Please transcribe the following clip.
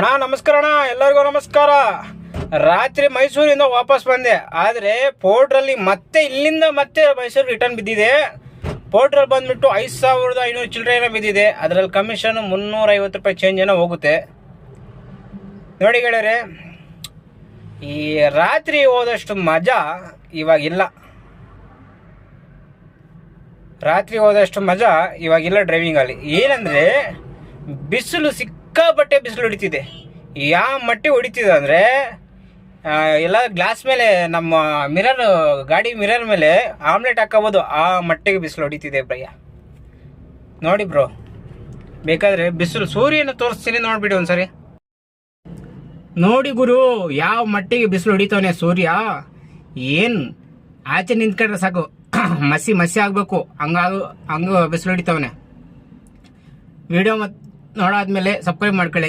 ಅಣ್ಣ, ನಮಸ್ಕಾರ ಅಣ್ಣ, ಎಲ್ಲರಿಗೂ ನಮಸ್ಕಾರ. ರಾತ್ರಿ ಮೈಸೂರಿಂದ ವಾಪಸ್ ಬಂದೆ. ಆದರೆ ಪೋರ್ಟ್ರಲ್ಲಿ ಮತ್ತೆ ಇಲ್ಲಿಂದ ಮತ್ತೆ ಮೈಸೂರು ರಿಟರ್ನ್ ಬಿದ್ದಿದೆ. ಪೋರ್ಟ್ರಲ್ಲಿ ಬಂದ್ಬಿಟ್ಟು ಐದು ಸಾವಿರದ ಐನೂರು ಚಿಲ್ಲರೆ ಏನೋ ಬಿದ್ದಿದೆ. ಅದರಲ್ಲಿ ಕಮಿಷನ್ ಮುನ್ನೂರೈವತ್ತು ರೂಪಾಯಿ ಚೇಂಜ್ ಏನೋ ಹೋಗುತ್ತೆ. ನೋಡಿ ಗೆಳೆಯರೆ, ಈ ರಾತ್ರಿ ಹೋದಷ್ಟು ಮಜಾ ಇವಾಗಿಲ್ಲ. ರಾತ್ರಿ ಹೋದಷ್ಟು ಮಜಾ ಇವಾಗಿಲ್ಲ ಡ್ರೈವಿಂಗಲ್ಲಿ ಏನಂದರೆ, ಬಿಸಿಲು ಸಿಕ್ಕಾಪಟ್ಟೆ ಬಿಸಿಲು ಹೊಡಿತಿದೆ. ಯಾವ ಮಟ್ಟಿ ಹೊಡಿತಿದೆ ಅಂದರೆ ಎಲ್ಲ ಗ್ಲಾಸ್ ಮೇಲೆ ನಮ್ಮ ಮಿರರ್, ಗಾಡಿ ಮಿರರ್ ಮೇಲೆ ಆಮ್ಲೆಟ್ ಹಾಕೋಬೋದು. ಆ ಮಟ್ಟಿಗೆ ಬಿಸಿಲು ಹೊಡಿತಿದೆ ಭಯ್ಯ. ನೋಡಿ ಬ್ರೋ, ಬೇಕಾದರೆ ಬಿಸಿಲು ಸೂರ್ಯನ ತೋರಿಸ್ತೀನಿ ನೋಡ್ಬಿಡಿ ಒಂದ್ಸರಿ. ನೋಡಿ ಗುರು, ಯಾವ ಮಟ್ಟಿಗೆ ಬಿಸಿಲು ಹೊಡಿತಾವನೆ ಸೂರ್ಯ. ಏನ್, ಆಚೆ ನಿಂತ್ಕೊಂಡ್ರೆ ಸಾಕು. ಮಸಿ ಮಸಿ ಆಗ್ಬೇಕು. ಹಂಗಾಗ, ಹಂಗ ಬಿಸಿಲು ಹೊಡಿತಾವನೆ. ವಿಡಿಯೋ ಮತ್ ನೋಡಾದ್ಮೇಲೆ ಸಬ್ಸ್ಕ್ರೈಬ್ ಮಾಡ್ಕೊಳ್ಳಿ